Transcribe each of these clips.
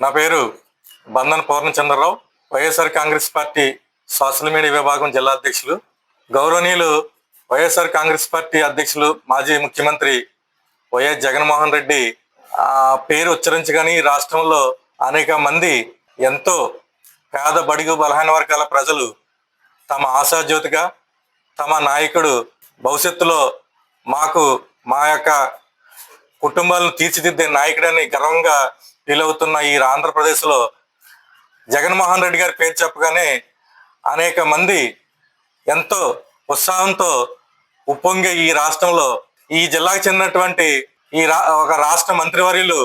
నా పేరు Bandhan Purnachandra Rao YSR Congress party social media విభాగం జిల్లా అధ్యక్షులు గౌరవనీయులు వైఎస్ఆర్ కాంగ్రెస్ పార్టీ అధ్యక్షులు మాజీ ముఖ్యమంత్రి వైఎస్ జగన్మోహన్ రెడ్డి. ఆ పేరు ఉచ్చరించగానే ఈ రాష్ట్రంలో అనేక మంది ఎంతో పేద బడుగు బలహీన వర్గాల ప్రజలు తమ ఆశాజ్యోతిగా తమ నాయకుడు భవిష్యత్తులో మాకు మా యొక్క కుటుంబాలను తీర్చిదిద్దే నాయకుడని గర్వంగా అవుతున్న ఈ ఆంధ్రప్రదేశ్లో జగన్మోహన్ రెడ్డి గారి పేరు చెప్పగానే అనేక మంది ఎంతో ఉత్సాహంతో ఉప్పొంగే ఈ రాష్ట్రంలో ఈ జిల్లాకు చెందినటువంటి ఈ రా ఒక రాష్ట్ర మంత్రివర్యులు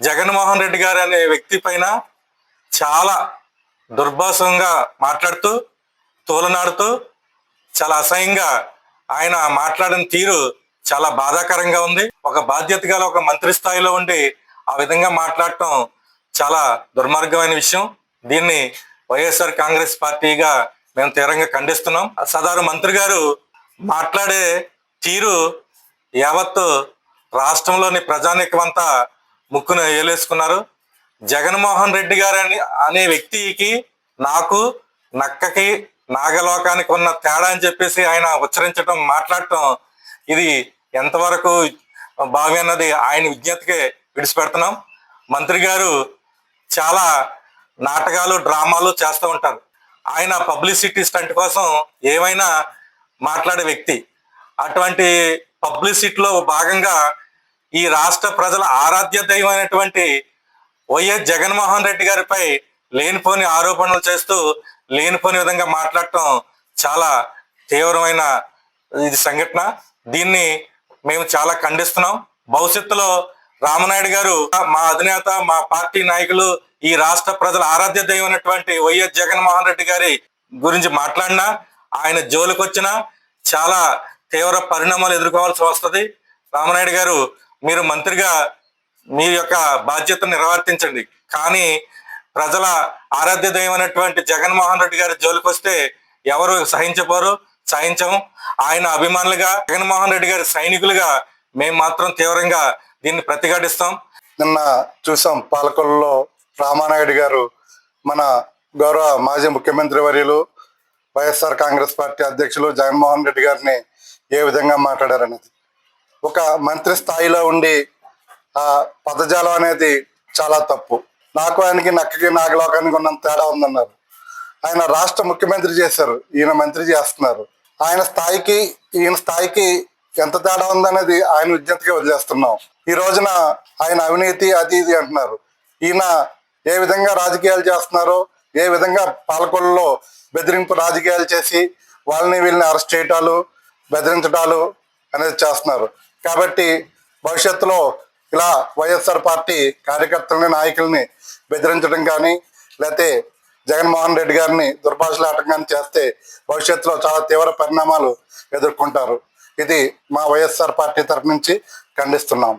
జగన్మోహన్ రెడ్డి గారు అనే వ్యక్తి పైన చాలా దుర్భాషంగా మాట్లాడుతూ తోలనాడుతూ చాలా అసహ్యంగా ఆయన మాట్లాడిన తీరు చాలా బాధాకరంగా ఉంది. ఒక బాధ్యత గల ఒక మంత్రి స్థాయిలో ఉండి ఆ విధంగా మాట్లాడటం చాలా దుర్మార్గమైన విషయం. దీన్ని వైఎస్ఆర్ కాంగ్రెస్ పార్టీగా మేము తీవ్రంగా ఖండిస్తున్నాం. సదారు మంత్రి గారు మాట్లాడే తీరు యావత్తు రాష్ట్రంలోని ప్రజానీకమంతా ముక్కును ఏలేసుకున్నారు. జగన్మోహన్ రెడ్డి గారు అని అనే వ్యక్తికి నాకు నక్కకి నాగలోకానికి ఉన్న తేడా అని చెప్పేసి ఆయన ఉచ్చరించడం మాట్లాడటం ఇది ఎంతవరకు బావి అన్నది ఆయన విజ్ఞతకే విడిచిపెడుతున్నాం. మంత్రి గారు చాలా నాటకాలు డ్రామాలు చేస్తూ ఉంటారు. ఆయన పబ్లిసిటీ స్టంట్ కోసం ఏమైనా మాట్లాడే వ్యక్తి అటువంటి పబ్లిసిటీలో భాగంగా ఈ రాష్ట్ర ప్రజల ఆరాధ్య దైవమైనటువంటి వైఎస్ జగన్మోహన్ రెడ్డి గారిపై లేనిపోని ఆరోపణలు చేస్తూ లేనిపోని విధంగా మాట్లాడటం చాలా తీవ్రమైన ఇది సంఘటన. దీన్ని మేము చాలా ఖండిస్తున్నాం. భవిష్యత్తులో రామనాయుడు గారు మా అధినేత మా పార్టీ నాయకులు ఈ రాష్ట్ర ప్రజల ఆరాధ్య దైవమైనటువంటి వైఎస్ జగన్మోహన్ రెడ్డి గారి గురించి మాట్లాడినా ఆయన జోలికి చాలా తీవ్ర పరిణామాలు ఎదుర్కోవాల్సి వస్తుంది. రామనాయుడు గారు మీరు మంత్రిగా మీ యొక్క బాధ్యతను నిర్వర్తించండి. కానీ ప్రజల ఆరాధ్య దైవమైనటువంటి జగన్మోహన్ రెడ్డి గారి జోలికి వస్తే ఎవరు సహించపోరు సహించము ఆయన అభిమానులుగా జగన్మోహన్ రెడ్డి గారి సైనికులుగా మేము మాత్రం తీవ్రంగా దీన్ని ప్రతిఘటిస్తాం. నిన్న చూసాం పాలకొల్లులో రామానాయుడు గారు మన గౌరవ మాజీ ముఖ్యమంత్రి వర్యులు వైఎస్ఆర్ కాంగ్రెస్ పార్టీ అధ్యక్షులు జగన్మోహన్ రెడ్డి గారిని ఏ విధంగా మాట్లాడారనేది. ఒక మంత్రి స్థాయిలో ఉండి ఆ పదజాలం అనేది చాలా తప్పు. నాకు ఆయనకి నక్కకి నాగలోకానికి ఉన్నంత తేడా ఉందన్నారు. ఆయన రాష్ట్ర ముఖ్యమంత్రి చేశారు ఈయన మంత్రి చేస్తున్నారు. ఆయన స్థాయికి ఈయన స్థాయికి ఎంత తేడా ఉందనేది ఆయన విజ్ఞతగా వదిలేస్తున్నాం. ఈ రోజున ఆయన అవినీతి అది ఇది అంటున్నారు. ఈయన ఏ విధంగా రాజకీయాలు చేస్తున్నారో ఏ విధంగా పాలకొల్లులో బెదిరింపు రాజకీయాలు చేసి వాళ్ళని వీళ్ళని అరెస్ట్ చేయటాలు బెదిరించడాలు అనేది చేస్తున్నారు. కాబట్టి భవిష్యత్తులో ఇలా వైఎస్ఆర్ పార్టీ కార్యకర్తలని నాయకుల్ని బెదిరించడం కానీ లేకపోతే జగన్మోహన్ రెడ్డి గారిని దుర్భాషలాటం కానీ చేస్తే భవిష్యత్తులో చాలా తీవ్ర పరిణామాలు ఎదుర్కొంటారు. ఇది మా వైఎస్ఆర్ పార్టీ తరఫు నుంచి ఖండిస్తున్నాం.